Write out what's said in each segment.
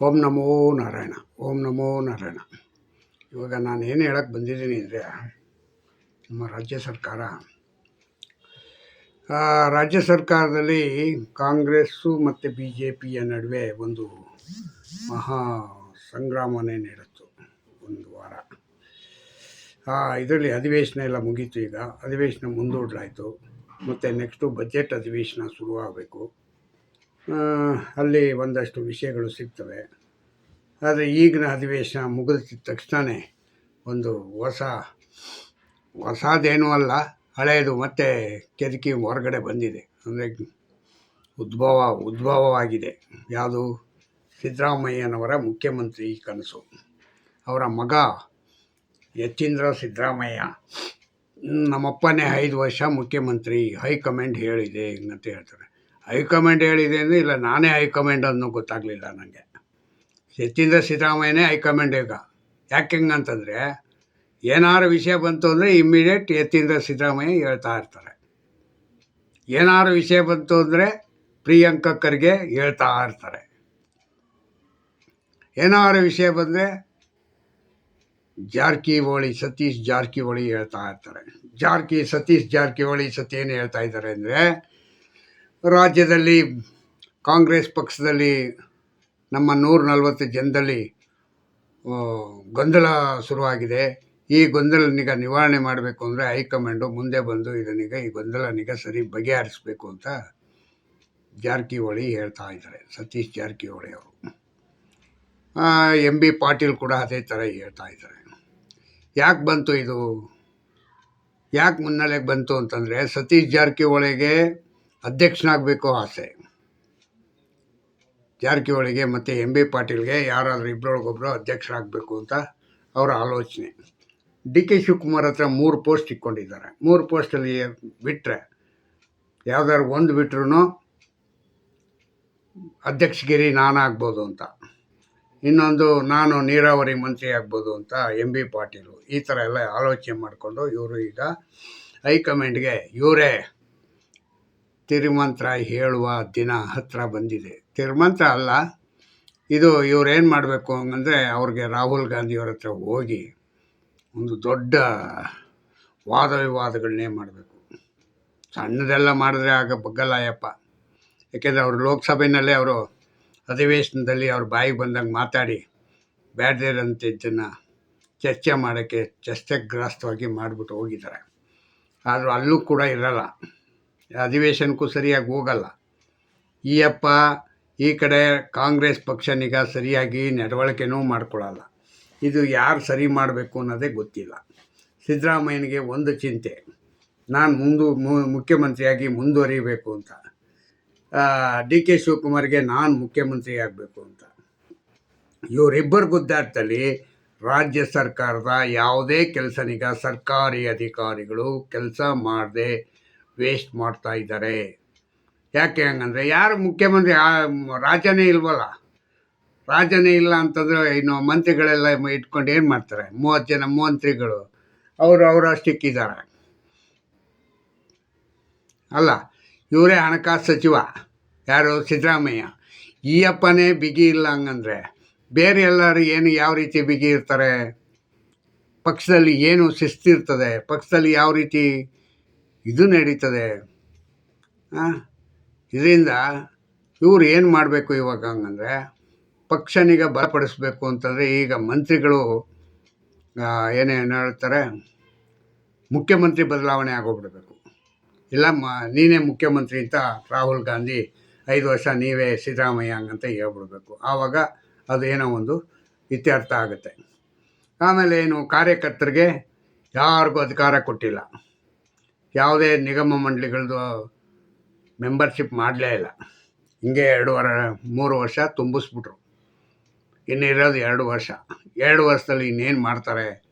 ಓಂ ನಮೋ ನಾರಾಯಣ, ಓಂ ನಮೋ ನಾರಾಯಣ. ಇವಾಗ ನಾನು ಏನು ಹೇಳಕ್ಕೆ ಬಂದಿದ್ದೀನಿ ಅಂದರೆ, ನಮ್ಮ ರಾಜ್ಯ ಸರ್ಕಾರ ರಾಜ್ಯ ಸರ್ಕಾರದಲ್ಲಿ ಕಾಂಗ್ರೆಸ್ಸು ಮತ್ತು ಬಿ ಜೆ ಪಿಯ ನಡುವೆ ಒಂದು ಮಹಾ ಸಂಗ್ರಾಮನೇ ನಡೆಯಿತು ಒಂದು ವಾರ. ಇದರಲ್ಲಿ ಅಧಿವೇಶನ ಎಲ್ಲ ಮುಗೀತು ಈಗ. ಅಧಿವೇಶನ ಮುಂದೂಡಲಾಯಿತು. ಮತ್ತು ನೆಕ್ಸ್ಟು ಬಜೆಟ್ ಅಧಿವೇಶನ ಶುರುವಾಗಬೇಕು. ಅಲ್ಲಿ ಒಂದಷ್ಟು ವಿಷಯಗಳು ಸಿಗ್ತವೆ. ಆದರೆ ಈಗಿನ ಅಧಿವೇಶನ ಮುಗಿದ ತಕ್ಷಣವೇ ಒಂದು ಹೊಸ, ಹೊಸದೇನೂ ಅಲ್ಲ ಹಳೆಯದು ಮತ್ತೆ ಕೆದಕಿ ಹೊರಗಡೆ ಬಂದಿದೆ. ಅಂದರೆ ಉದ್ಭವ, ಉದ್ಭವವಾಗಿದೆ. ಯಾವುದು? ಸಿದ್ದರಾಮಯ್ಯನವರ ಮುಖ್ಯಮಂತ್ರಿ ಕನಸು. ಅವರ ಮಗ ಯತೀಂದ್ರ ಸಿದ್ದರಾಮಯ್ಯ. ನಮ್ಮಪ್ಪನೇ ಐದು ವರ್ಷ ಮುಖ್ಯಮಂತ್ರಿ, ಹೈಕಮಾಂಡ್ ಹೇಳಿದೆ ಅಂತ ಹೇಳ್ತಾರೆ. ಹೈಕಮಾಂಡ್ ಹೇಳಿದೆ ಅಂದರೆ ಇಲ್ಲ, ನಾನೇ ಹೈಕಮಾಂಡ್ ಅನ್ನೋ ಗೊತ್ತಾಗಲಿಲ್ಲ ನನಗೆ ಯತೀಂದ್ರ ಸಿದ್ದರಾಮಯ್ಯನೇ ಹೈಕಮಾಂಡ್ ಈಗ. ಯಾಕೆ ಹೆಂಗಂತಂದರೆ ಏನಾದ್ರು ವಿಷಯ ಬಂತು ಅಂದರೆ ಇಮ್ಮಿಡಿಯೇಟ್ ಎತ್ತಿಂದ ಸಿದ್ದರಾಮಯ್ಯ ಹೇಳ್ತಾ ಇರ್ತಾರೆ. ಏನಾರು ವಿಷಯ ಬಂತು ಅಂದರೆ ಪ್ರಿಯಾಂಕ ಖರ್ಗೆ ಹೇಳ್ತಾ ಇರ್ತಾರೆ. ಏನಾದ್ರು ವಿಷಯ ಬಂದರೆ ಜಾರಕಿಹೊಳಿ, ಸತೀಶ್ ಜಾರಕಿಹೊಳಿ ಹೇಳ್ತಾ ಇರ್ತಾರೆ. ಜಾರಕಿ, ಸತೀಶ್ ಜಾರಕಿಹೊಳಿ ಸತಿ ಏನು ಹೇಳ್ತಾ ಇದ್ದಾರೆ ಅಂದರೆ ರಾಜ್ಯದಲ್ಲಿ, ಕಾಂಗ್ರೆಸ್ ಪಕ್ಷದಲ್ಲಿ, ನಮ್ಮ ನೂರ ನಲವತ್ತು ಜನದಲ್ಲಿ ಗೊಂದಲ ಶುರುವಾಗಿದೆ. ಈ ಗೊಂದಲನೀಗ ನಿವಾರಣೆ ಮಾಡಬೇಕು ಅಂದರೆ ಹೈಕಮಾಂಡು ಮುಂದೆ ಬಂದು ಇದನ್ನೀಗ ಈ ಗೊಂದಲನೀಗ ಸರಿ ಬಗೆಹರಿಸಬೇಕು ಅಂತ ಜಾರಕಿಹೊಳಿ ಹೇಳ್ತಾ ಇದ್ದಾರೆ. ಸತೀಶ್ ಜಾರಕಿಹೊಳಿ ಅವರು. ಎಂ ಬಿ ಪಾಟೀಲ್ ಕೂಡ ಅದೇ ಥರ ಹೇಳ್ತಾ ಇದ್ದಾರೆ. ಯಾಕೆ ಬಂತು ಇದು? ಯಾಕೆ ಮುನ್ನೆಲೆಗೆ ಬಂತು ಅಂತಂದರೆ ಸತೀಶ್ ಜಾರಕಿಹೊಳಿಗೆ ಅಧ್ಯಕ್ಷನಾಗಬೇಕು ಆಸೆ. ಜಾರಕಿಹೊಳಿಗೆ ಮತ್ತು ಎಂ ಬಿ ಪಾಟೀಲ್ಗೆ ಯಾರಾದರೂ ಇಬ್ಬರೊಳಗೊಬ್ಬರು ಅಧ್ಯಕ್ಷರಾಗಬೇಕು ಅಂತ ಅವರ ಆಲೋಚನೆ. ಡಿ ಕೆ ಶಿವಕುಮಾರ್ ಹತ್ರ ಮೂರು ಪೋಸ್ಟ್ ಇಟ್ಕೊಂಡಿದ್ದಾರೆ ಮೂರು ಪೋಸ್ಟಲ್ಲಿ ಬಿಟ್ಟರೆ ಯಾವ್ದಾದ್ರು ಒಂದು ಬಿಟ್ರೂ ಅಧ್ಯಕ್ಷಗಿರಿ ನಾನಾಗ್ಬೋದು ಅಂತ. ಇನ್ನೊಂದು ನಾನು ನೀರಾವರಿ ಮಂತ್ರಿ ಆಗ್ಬೋದು ಅಂತ ಎಂ ಬಿ ಪಾಟೀಲು. ಈ ಥರ ಎಲ್ಲ ಆಲೋಚನೆ ಮಾಡಿಕೊಂಡು ಇವರು ಈಗ ಹೈಕಮಾಂಡ್ಗೆ ಇವರೇ ತಿರುಮಂತ್ರ ಹೇಳುವ ದಿನ ಹತ್ತಿರ ಬಂದಿದೆ. ತಿರುಮಂತ್ರ ಅಲ್ಲ, ಇದು ಇವ್ರೇನು ಮಾಡಬೇಕು ಅಂದರೆ ಅವ್ರಿಗೆ ರಾಹುಲ್ ಗಾಂಧಿಯವ್ರ ಹತ್ರ ಹೋಗಿ ಒಂದು ದೊಡ್ಡ ವಾದ ವಿವಾದಗಳನ್ನೇ ಮಾಡಬೇಕು. ಸಣ್ಣದೆಲ್ಲ ಮಾಡಿದ್ರೆ ಆಗ ಬಗ್ಗಲ್ಲಯ್ಯಪ್ಪ ಯಾಕೆಂದರೆ ಅವರು ಲೋಕಸಭೆಯಲ್ಲೇ ಅವರು ಅಧಿವೇಶನದಲ್ಲಿ ಅವ್ರ ಬಾಯಿಗೆ ಬಂದಂಗೆ ಮಾತಾಡಿ ಬ್ಯಾಡ್ದಿರೋಂಥದ್ದನ್ನು ಚರ್ಚೆ ಮಾಡೋಕ್ಕೆ ಚಸ್ತೆಗ್ರಾಸ್ತವಾಗಿ ಮಾಡಿಬಿಟ್ಟು ಹೋಗಿದ್ದಾರೆ. ಆದರೂ ಅಲ್ಲೂ ಕೂಡ ಇರಲ್ಲ. ಅಧಿವೇಶನಕ್ಕೂ ಸರಿಯಾಗಿ ಹೋಗಲ್ಲ. ಈ ಅಪ್ಪ ಈ ಕಡೆ ಕಾಂಗ್ರೆಸ್ ಪಕ್ಷನಿಗ ಸರಿಯಾಗಿ ನಡವಳಿಕೆನೂ ಮಾಡ್ಕೊಳ್ಳಲ್ಲ ಇದು ಯಾರು ಸರಿ ಮಾಡಬೇಕು ಅನ್ನೋದೇ ಗೊತ್ತಿಲ್ಲ. ಸಿದ್ದರಾಮಯ್ಯನಿಗೆ ಒಂದು ಚಿಂತೆ. ನಾನು ಮುಂದು ಮುಖ್ಯಮಂತ್ರಿಯಾಗಿ ಮುಂದುವರಿಬೇಕು ಅಂತ. ಡಿ ಕೆ ಶಿವಕುಮಾರ್ಗೆ ನಾನು ಮುಖ್ಯಮಂತ್ರಿ ಆಗಬೇಕು ಅಂತ. ಇವರಿಬ್ಬರ ಗುದ್ದಾಟದಲ್ಲಿ ರಾಜ್ಯ ಸರ್ಕಾರದ ಯಾವುದೇ ಕೆಲಸನಿಗ ಸರ್ಕಾರಿ ಅಧಿಕಾರಿಗಳು ಕೆಲಸ ಮಾಡದೆ ವೇಸ್ಟ್ ಮಾಡ್ತಾ ಇದ್ದಾರೆ. ಯಾಕೆ ಹಂಗಂದ್ರೆ ಯಾರು ಮುಖ್ಯಮಂತ್ರಿ ರಾಜನೇ ಇಲ್ವಲ್ಲ? ರಾಜನೇ ಇಲ್ಲ ಅಂತಂದರೆ ಇನ್ನು ಮಂತ್ರಿಗಳೆಲ್ಲ ಇಟ್ಕೊಂಡು ಏನು ಮಾಡ್ತಾರೆ? ಮೂವತ್ತು ಜನ ಮಂತ್ರಿಗಳು, ಅವರು ಅವರು ಅಷ್ಟಿಕ್ಕಿದ್ದಾರೆ ಅಲ್ಲ, ಇವರೇ ಹಣಕಾಸು ಸಚಿವ. ಯಾರು? ಸಿದ್ದರಾಮಯ್ಯ. ಈ ಅಪ್ಪನೇ ಬಿಗಿ ಇಲ್ಲ ಹಂಗಂದ್ರೆ ಬೇರೆ ಎಲ್ಲರೂ ಏನು ಯಾವ ರೀತಿ ಬಿಗಿ ಇರ್ತಾರೆ? ಪಕ್ಷದಲ್ಲಿ ಏನು ಶಿಸ್ತಿರ್ತದೆ ಪಕ್ಷದಲ್ಲಿ ಯಾವ ರೀತಿ ಇದು ನಡೀತದೆ. ಇದರಿಂದ ಇವ್ರು ಏನು ಮಾಡಬೇಕು ಇವಾಗ ಹಂಗಂದ್ರೆ, ಪಕ್ಷನಿಗೆ ಬಲಪಡಿಸ್ಬೇಕು ಅಂತಂದರೆ ಈಗ ಮಂತ್ರಿಗಳು ಏನೇನು ಹೇಳ್ತಾರೆ, ಮುಖ್ಯಮಂತ್ರಿ ಬದಲಾವಣೆ ಆಗೋಗ್ಬಿಡ್ಬೇಕು. ಇಲ್ಲ, ಮ, ನೀನೇ ಮುಖ್ಯಮಂತ್ರಿ ಅಂತ ರಾಹುಲ್ ಗಾಂಧಿ ಐದು ವರ್ಷ ನೀವೇ ಸಿದ್ದರಾಮಯ್ಯ ಹಂಗಂತ ಹೇಳ್ಬಿಡ್ಬೇಕು. ಆವಾಗ ಅದು ಏನೋ ಒಂದು ಇತ್ಯರ್ಥ ಆಗುತ್ತೆ. ಆಮೇಲೆ ಏನು, ಕಾರ್ಯಕರ್ತರಿಗೆ ಯಾರಿಗೂ ಅಧಿಕಾರ ಕೊಟ್ಟಿಲ್ಲ. ಯಾವುದೇ ನಿಗಮ ಮಂಡಳಿಗಳದ್ದು ಮೆಂಬರ್ಶಿಪ್ ಮಾಡಲೇ ಇಲ್ಲ. ಹಿಂಗೆ ಎರಡು ವರ ಮೂರು ವರ್ಷ ತುಂಬಿಸ್ಬಿಟ್ರು. ಇನ್ನಿರೋದು ಎರಡು ವರ್ಷ. ಎರಡು ವರ್ಷದಲ್ಲಿ ಇನ್ನೇನು ಮಾಡ್ತಾರೆ?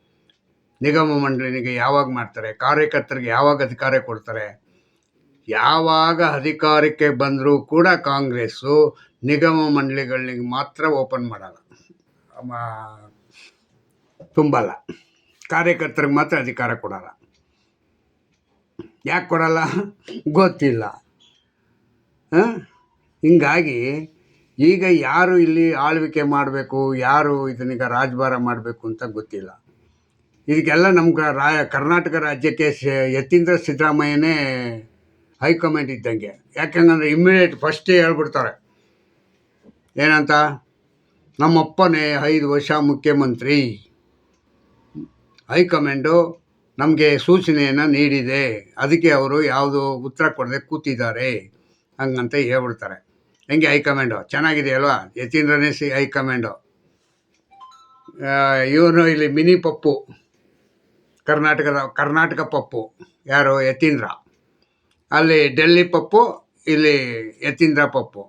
ನಿಗಮ ಮಂಡಳಿನಿಗೆ ಯಾವಾಗ ಮಾಡ್ತಾರೆ? ಕಾರ್ಯಕರ್ತರಿಗೆ ಯಾವಾಗ ಅಧಿಕಾರ ಕೊಡ್ತಾರೆ? ಯಾವಾಗ ಅಧಿಕಾರಕ್ಕೆ ಬಂದರೂ ಕೂಡ ಕಾಂಗ್ರೆಸ್ಸು ನಿಗಮ ಮಂಡಳಿಗಳಿಗೆ ಮಾತ್ರ ಓಪನ್ ಮಾಡಲ್ಲ. ತುಂಬಲ್ಲ. ಕಾರ್ಯಕರ್ತರಿಗೆ ಮಾತ್ರ ಅಧಿಕಾರ ಕೊಡಲ್ಲ. ಯಾಕೆ ಕೊಡಲ್ಲ? ಗೊತ್ತಿಲ್ಲ. ಹಾಂ? ಹಿಂಗಾಗಿ ಈಗ ಯಾರು ಇಲ್ಲಿ ಆಳ್ವಿಕೆ ಮಾಡಬೇಕು, ಯಾರು ಇದನ್ನೀಗ ರಾಜಭಾರ ಮಾಡಬೇಕು ಅಂತ ಗೊತ್ತಿಲ್ಲ. ಇದಕ್ಕೆಲ್ಲ ನಮ್ಗೆ ರಾ ಕರ್ನಾಟಕ ರಾಜ್ಯಕ್ಕೆ ಯತೀಂದ್ರ ಸಿದ್ದರಾಮಯ್ಯನೇ ಹೈಕಮಾಂಡ್ ಇದ್ದಂಗೆ. ಯಾಕೆಂದ್ರೆ ಇಮ್ಮಿಡಿಯೇಟ್ ಫಸ್ಟೇ ಹೇಳ್ಬಿಡ್ತಾರೆ. ಏನಂತ? ನಮ್ಮಪ್ಪನೇ ಐದು ವರ್ಷ ಮುಖ್ಯಮಂತ್ರಿ. ಹೈಕಮಾಂಡು ನಮಗೆ ಸೂಚನೆಯನ್ನು ನೀಡಿದೆ. ಅದಕ್ಕೆ ಅವರು ಯಾವುದು ಉತ್ತರ ಕೊಡದೆ ಕೂತಿದ್ದಾರೆ ಹಂಗಂತ ಹೇಳ್ಬಿಡ್ತಾರೆ. ಹೆಂಗೆ ಹೈಕಮಾಂಡು ಚೆನ್ನಾಗಿದೆಯಲ್ವಾ ಯತೀಂದ್ರನೇ ಸಿ ಹೈಕಮಾಂಡು ಇವನು ಇಲ್ಲಿ ಮಿನಿ ಪಪ್ಪು. ಕರ್ನಾಟಕದ, ಕರ್ನಾಟಕ ಪಪ್ಪು. ಯಾರು? ಯತೀಂದ್ರ. ಅಲ್ಲಿ ಡೆಲ್ಲಿ ಪಪ್ಪು, ಇಲ್ಲಿ ಯತೀಂದ್ರ ಪಪ್ಪು.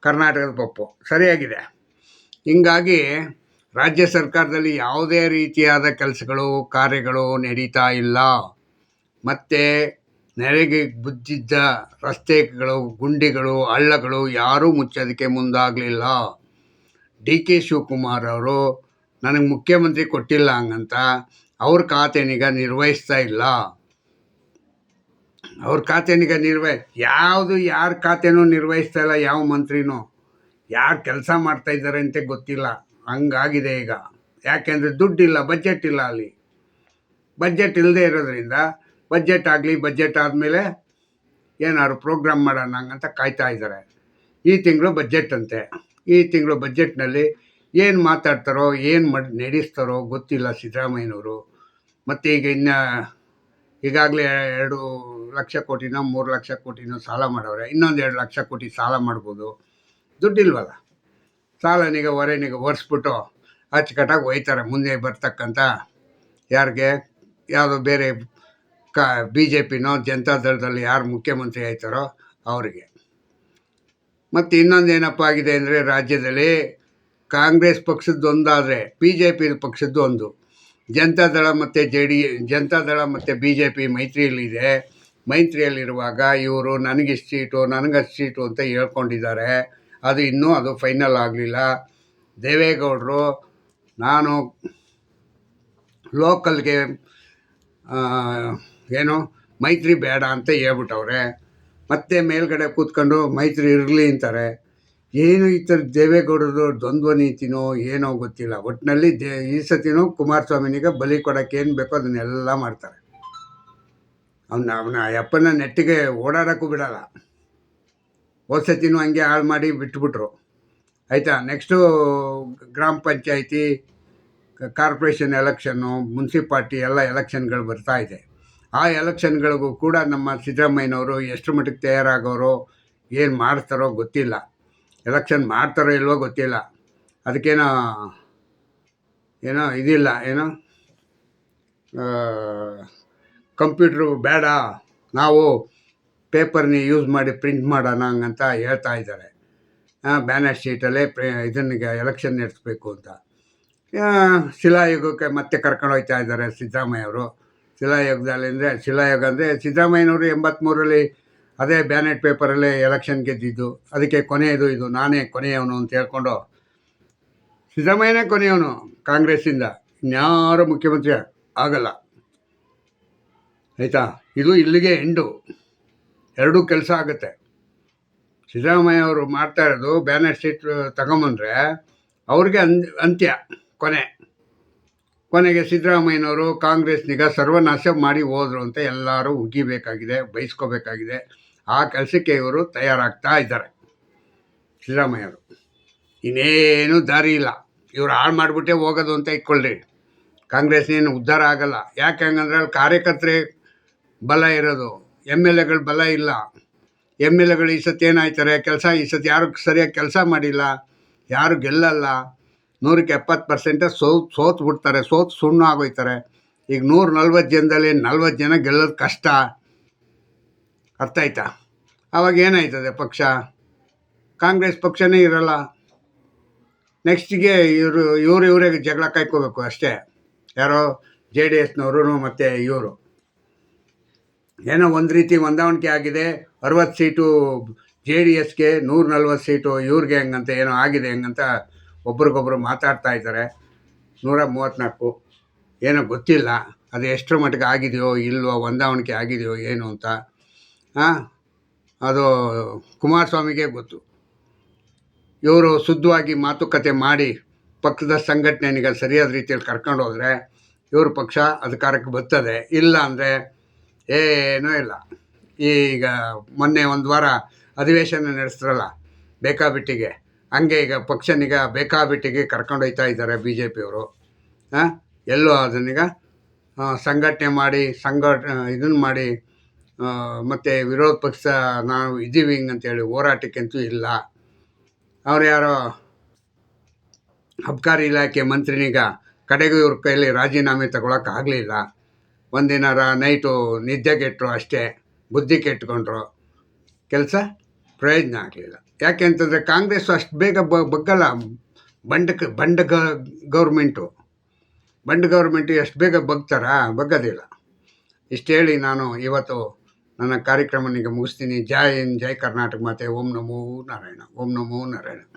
ಕರ್ನಾಟಕದ ಪಪ್ಪು. ಸರಿಯಾಗಿದೆ. ಹಿಂಗಾಗಿ ರಾಜ್ಯ ಸರ್ಕಾರದಲ್ಲಿ ಯಾವುದೇ ರೀತಿಯಾದ ಕೆಲಸಗಳು, ಕಾರ್ಯಗಳು ನಡೀತಾ ಇಲ್ಲ. ಮತ್ತು ನೆರೆಗೆ ಬುದ್ಧಿದ್ದ ರಸ್ತೆಗಳು, ಗುಂಡಿಗಳು, ಹಳ್ಳಗಳು ಯಾರೂ ಮುಚ್ಚೋದಕ್ಕೆ ಮುಂದಾಗಲಿಲ್ಲ. ಡಿ ಕೆ ಶಿವಕುಮಾರ್ ಅವರು, ನನಗೆ ಮುಖ್ಯಮಂತ್ರಿ ಕೊಟ್ಟಿಲ್ಲ ಹಂಗಂತ ಅವ್ರ ಖಾತೆನೀಗ ನಿರ್ವಹಿಸ್ತಾ ಇಲ್ಲ. ಅವ್ರ ಖಾತೆನೀಗ ನಿರ್ವಹ ಯಾವುದು, ಯಾರ ಖಾತೆನೂ ನಿರ್ವಹಿಸ್ತಾ ಇಲ್ಲ, ಯಾವ ಮಂತ್ರಿನೂ. ಯಾರು ಕೆಲಸ ಮಾಡ್ತಾ ಇದ್ದಾರೆ ಅಂತ ಗೊತ್ತಿಲ್ಲ. ಹಂಗಾಗಿದೆ ಈಗ. ಯಾಕೆಂದರೆ ದುಡ್ಡಿಲ್ಲ ಬಜೆಟ್ ಇಲ್ಲ ಅಲ್ಲಿ. ಬಜೆಟ್ ಇಲ್ಲದೆ ಇರೋದ್ರಿಂದ ಬಜೆಟ್ ಆಗಲಿ ಬಜೆಟ್ ಆದಮೇಲೆ ಏನಾದ್ರು ಪ್ರೋಗ್ರಾಮ್ ಮಾಡೋಣ ಅಂತ ಕಾಯ್ತಾ ಇದ್ದಾರೆ. ಈ ತಿಂಗಳು ಬಜೆಟ್ ಅಂತೆ. ಈ ತಿಂಗಳು ಬಜೆಟ್ನಲ್ಲಿ ಏನು ಮಾತಾಡ್ತಾರೋ, ಏನು ಮಾಡಿ, ನಡೆಸ್ತಾರೋ ಗೊತ್ತಿಲ್ಲ ಸಿದ್ದರಾಮಯ್ಯನವರು. ಮತ್ತು ಈಗ ಇನ್ನು ಈಗಾಗಲೇ ಎರಡು ಲಕ್ಷ ಕೋಟಿನೋ ಮೂರು ಲಕ್ಷ ಕೋಟಿನೋ ಸಾಲ ಮಾಡವ್ರೆ ಇನ್ನೊಂದು ಎರಡು ಲಕ್ಷ ಕೋಟಿ ಸಾಲ ಮಾಡ್ಬೋದು. ದುಡ್ಡಿಲ್ವಲ್ಲ. ಸಾಲನೀಗ ಹೊರೆನಿಗೆ ಒರೆಸ್ಬಿಟ್ಟು ಅಚ್ಚುಕಟ್ಟಾಗಿ ಒಯ್ತಾರೆ ಮುಂದೆ ಬರ್ತಕ್ಕಂಥ ಯಾರಿಗೆ? ಯಾವುದೋ ಬೇರೆ ಕ ಬಿ ಜೆ ಪಿನೋ ಜನತಾದಳದಲ್ಲಿ ಯಾರು ಮುಖ್ಯಮಂತ್ರಿ ಆಯ್ತಾರೋ ಅವರಿಗೆ. ಮತ್ತು ಇನ್ನೊಂದು ಏನಪ್ಪ ಆಗಿದೆ ಅಂದರೆ ರಾಜ್ಯದಲ್ಲಿ ಕಾಂಗ್ರೆಸ್ ಪಕ್ಷದ್ದೊಂದಾದರೆ ಬಿ ಜೆ ಪಿ ಪಕ್ಷದ್ದು ಒಂದು. ಜನತಾದಳ ಮತ್ತು ಜೆ ಡಿ ಜನತಾದಳ ಮತ್ತು ಬಿ ಜೆ ಪಿ ಮೈತ್ರಿಯಲ್ಲಿದೆ. ಮೈತ್ರಿಯಲ್ಲಿರುವಾಗ ಇವರು ನನಗಿಷ್ಟು ಸೀಟು, ನನಗಷ್ಟು ಸೀಟು ಅಂತ ಹೇಳ್ಕೊಂಡಿದ್ದಾರೆ. ಅದು ಇನ್ನೂ ಅದು ಫೈನಲ್ ಆಗಲಿಲ್ಲ. ದೇವೇಗೌಡರು, ನಾನು ಲೋಕಲ್ಗೆ ಏನು ಮೈತ್ರಿ ಬೇಡ ಅಂತ ಹೇಳ್ಬಿಟ್ಟವ್ರೆ. ಮತ್ತೆ ಮೇಲ್ಗಡೆ ಕೂತ್ಕೊಂಡು ಮೈತ್ರಿ ಇರಲಿ ಅಂತಾರೆ. ಏನು ಈ ಥರ ದೇವೇಗೌಡರು ದ್ವಂದ್ವ ನೀತಿನೋ ಏನೋ ಗೊತ್ತಿಲ್ಲ. ಒಟ್ಟಿನಲ್ಲಿ ದೇ, ಈ ಸತಿನೂ ಕುಮಾರಸ್ವಾಮಿನಿಗೆ ಬಲಿ ಕೊಡೋಕ್ಕೆ ಏನು ಬೇಕೋ ಅದನ್ನೆಲ್ಲ ಮಾಡ್ತಾರೆ. ಅವನ ಅವನ ಅಪ್ಪನ ನೆಟ್ಟಿಗೆ ಓಡಾಡೋಕ್ಕೂ ಬಿಡಲ್ಲ. ಹೋದ ಸತಿನೂ ಹಂಗೆ ಹಾಳು ಮಾಡಿ ಬಿಟ್ಬಿಟ್ರು. ಆಯಿತಾ? ನೆಕ್ಸ್ಟು ಗ್ರಾಮ ಪಂಚಾಯಿತಿ, ಕಾರ್ಪೊರೇಷನ್ ಎಲೆಕ್ಷನ್ನು, ಮುನ್ಸಿಪಾಲ್ಟಿ ಎಲ್ಲ ಎಲೆಕ್ಷನ್ಗಳು ಬರ್ತಾ ಇದೆ. ಆ ಎಲೆಕ್ಷನ್ಗಳಿಗೂ ಕೂಡ ನಮ್ಮ ಸಿದ್ದರಾಮಯ್ಯನವರು ಎಷ್ಟು ಮಟ್ಟಿಗೆ ತಯಾರಾಗೋರು, ಏನು ಮಾಡ್ತಾರೋ ಗೊತ್ತಿಲ್ಲ. ಎಲೆಕ್ಷನ್ ಮಾಡ್ತಾರೋ ಇಲ್ವೋ ಗೊತ್ತಿಲ್ಲ. ಅದಕ್ಕೇನೋ, ಏನೋ ಇದಿಲ್ಲ, ಏನೋ ಕಂಪ್ಯೂಟ್ರು ಬೇಡ. ನಾವು ಪೇಪರ್ನ ಯೂಸ್ ಮಾಡಿ ಪ್ರಿಂಟ್ ಮಾಡೋಣ ಹಂಗಂತ ಹೇಳ್ತಾ ಇದ್ದಾರೆ. ಬ್ಯಾನರ್ ಶೀಟಲ್ಲೇ ಪ್ರೇ, ಇದನ್ನಿಗೆ ಎಲೆಕ್ಷನ್ ನಡೆಸಬೇಕು ಅಂತ. ಶಿಲಾಯುಗಕ್ಕೆ ಮತ್ತೆ ಕರ್ಕೊಂಡು ಹೋಗ್ತಾ ಇದ್ದಾರೆ ಸಿದ್ದರಾಮಯ್ಯ ಅವರು ಶಿಲಾಯುಗದಲ್ಲಿ ಅಂದರೆ ಶಿಲಾಯುಗ ಅಂದರೆ ಸಿದ್ದರಾಮಯ್ಯನವರು ಎಂಬತ್ತ್ಮೂರರಲ್ಲಿ ಅದೇ ಬ್ಯಾನೆಟ್ ಪೇಪರಲ್ಲೇ ಎಲೆಕ್ಷನ್ ಗೆದ್ದಿದ್ದು. ಅದಕ್ಕೆ ಕೊನೆಯದು ಇದು, ನಾನೇ ಕೊನೆಯವನು ಅಂತ ಹೇಳ್ಕೊಂಡು. ಸಿದ್ದರಾಮಯ್ಯನೇ ಕೊನೆಯವನು ಕಾಂಗ್ರೆಸ್ಸಿಂದ. ಇನ್ಯಾರು ಮುಖ್ಯಮಂತ್ರಿ ಆಗಲ್ಲ. ಆಯಿತಾ? ಇದು ಇಲ್ಲಿಗೆ ಎಂಡು. ಎರಡೂ ಕೆಲಸ ಆಗುತ್ತೆ. ಸಿದ್ದರಾಮಯ್ಯ ಅವರು ಮಾಡ್ತಾ ಇರೋದು ಬ್ಯಾನರ್ ಶೀಟ್ ತಗೊಂಬಂದ್ರೆ ಅವ್ರಿಗೆ ಅನ್ ಅಂತ್ಯ, ಕೊನೆ. ಕೊನೆಗೆ ಸಿದ್ದರಾಮಯ್ಯನವರು ಕಾಂಗ್ರೆಸ್ನಿಗ ಸರ್ವನಾಶ ಮಾಡಿ ಹೋದರು ಅಂತ ಎಲ್ಲರೂ ಉಗಿಬೇಕಾಗಿದೆ ಬಯಸ್ಕೋಬೇಕಾಗಿದೆ ಆ ಕೆಲಸಕ್ಕೆ ಇವರು ತಯಾರಾಗ್ತಾ ಇದ್ದಾರೆ. ಸಿದ್ದರಾಮಯ್ಯವರು ಇನ್ನೇನು ದಾರಿ ಇಲ್ಲ. ಇವರು ಹಾಳು ಮಾಡಿಬಿಟ್ಟೆ ಹೋಗೋದು ಅಂತ ಇಟ್ಕೊಳ್ಳ್ರಿ ಕಾಂಗ್ರೆಸ್ನೇನು ಉದ್ಧಾರ ಆಗಲ್ಲ. ಯಾಕೆ ಹಂಗಂದ್ರೆ ಅಲ್ಲಿ ಕಾರ್ಯಕರ್ತರೇ ಬಲ ಇರೋದು. ಎಂ ಎಲ್ ಎಗಳ ಬಲ ಇಲ್ಲ. ಎಂ ಎಲ್ ಎಗಳು ಈ ಸತಿ ಏನಾಯ್ತಾರೆ, ಕೆಲಸ ಈ ಸತಿ ಯಾರು ಸರಿಯಾಗಿ ಕೆಲಸ ಮಾಡಿಲ್ಲ, ಯಾರು ಗೆಲ್ಲಲ್ಲ, ನೂರಕ್ಕೆ ಎಪ್ಪತ್ತು ಪರ್ಸೆಂಟೇ ಸೋತ್ ಸೋತು ಬಿಡ್ತಾರೆ, ಸೋತು ಸುಣ್ಣ ಆಗೋಯ್ತಾರೆ. ಈಗ ನೂರ ನಲ್ವತ್ತು ಜನದಲ್ಲಿ ನಲ್ವತ್ತು ಜನ ಗೆಲ್ಲೋದು ಕಷ್ಟ. ಅರ್ಥ ಆಯ್ತಾ? ಅವಾಗ ಏನಾಯ್ತದೆ ಪಕ್ಷ? ಕಾಂಗ್ರೆಸ್ ಪಕ್ಷನೇ ಇರಲ್ಲ. ನೆಕ್ಸ್ಟಿಗೆ ಇವರು ಇವರು ಇವರೇ ಜಗಳ ಕಾಯ್ಕೋಬೇಕು ಅಷ್ಟೇ. ಯಾರೋ ಜೆ ಡಿ ಎಸ್ನವರು ಮತ್ತು ಇವರು. ಏನೋ ಒಂದು ರೀತಿ ಹೊಂದಾಣಿಕೆ ಆಗಿದೆ. ಅರವತ್ತು ಸೀಟು ಜೆ ಡಿ ಎಸ್ಗೆ, ನೂರ ನಲ್ವತ್ತು ಸೀಟು ಇವ್ರಿಗೆ ಹೆಂಗಂತ ಏನೋ ಆಗಿದೆ ಹೆಂಗಂತ ಒಬ್ರಿಗೊಬ್ರು ಮಾತಾಡ್ತಾ ಇದ್ದಾರೆ. ನೂರ ಮೂವತ್ತ್ನಾಲ್ಕು. ಏನೋ ಗೊತ್ತಿಲ್ಲ. ಅದು ಎಷ್ಟರ ಮಟ್ಟಿಗೆ ಆಗಿದೆಯೋ, ಇಲ್ವೋ ಹೊಂದಾವಣಿಕೆ ಆಗಿದೆಯೋ ಏನು ಅಂತ. ಅದು ಕುಮಾರಸ್ವಾಮಿಗೆ ಗೊತ್ತು. ಇವರು ಶುದ್ಧವಾಗಿ ಮಾತುಕತೆ ಮಾಡಿ ಪಕ್ಷದ ಸಂಘಟನೆ ಸರಿಯಾದ ರೀತಿಯಲ್ಲಿ ಕರ್ಕೊಂಡು ಹೋದರೆ ಇವ್ರ ಪಕ್ಷ ಅಧಿಕಾರಕ್ಕೆ ಬರ್ತದೆ. ಇಲ್ಲ ಅಂದರೆ ಏನೂ ಇಲ್ಲ. ಈಗ ಮೊನ್ನೆ ಒಂದು ವಾರ ಅಧಿವೇಶನ ನಡೆಸ್ತಾರಲ್ಲ ಬೇಕಾಬಿಟ್ಟಿಗೆ. ಹಂಗೆ ಈಗ ಪಕ್ಷನೀಗ ಬೇಕಾಬಿಟ್ಟಿಗೆ ಕರ್ಕೊಂಡು ಹೋಗ್ತಾ ಇದ್ದಾರೆ ಬಿ ಜೆ ಪಿಯವರು ಹಾಂ ಎಲ್ಲೋ ಅದನ್ನೀಗ ಸಂಘಟನೆ ಮಾಡಿ ಸಂಘಟ ಇದನ್ನು ಮಾಡಿ ಮತ್ತು ವಿರೋಧ ಪಕ್ಷ ನಾವು ಇದ್ದೀವಿ ಹಿಂಗಂತೇಳಿ ಹೋರಾಟಕ್ಕಂತೂ ಇಲ್ಲ. ಅವ್ರು ಯಾರೋ ಅಬ್ಕಾರಿ ಇಲಾಖೆ ಮಂತ್ರಿನೀಗ ಕಡೆಗೂ ಇವ್ರ ಕೈಯಲ್ಲಿ ರಾಜೀನಾಮೆ ತಗೊಳಕ್ಕೆ ಆಗಲಿಲ್ಲ. ಒಂದಿನ ನೈಟು ನೈಟು ನಿದ್ದೆಗೆಟ್ಟರು ಅಷ್ಟೇ, ಬುದ್ಧಿ ಕೆಟ್ಕೊಂಡ್ರು ಕೆಲಸ ಪ್ರಯೋಜನ ಆಗಲಿಲ್ಲ. ಯಾಕೆ ಅಂತಂದರೆ ಕಾಂಗ್ರೆಸ್ಸು ಅಷ್ಟು ಬೇಗ ಬ, ಬಗ್ಗಲ್ಲ. ಬಂಡ ಬಂಡ ಗೌರ್ಮೆಂಟು. ಬಂಡ್ ಗೌರ್ಮೆಂಟು ಎಷ್ಟು ಬೇಗ ಬಗ್ತಾರಾ? ಬಗ್ಗೋದಿಲ್ಲ. ಇಷ್ಟು ಹೇಳಿ ನಾನು ಇವತ್ತು ನನ್ನ ಕಾರ್ಯಕ್ರಮನಿಗೆ ಮುಗಿಸ್ತೀನಿ. ಜೈ ಹಿಂದ್, ಜೈ ಕರ್ನಾಟಕ ಮಾತೆ. ಓಂ ನಮೋ ನಾರಾಯಣ. ಓಂ ನಮೋ ನಾರಾಯಣ.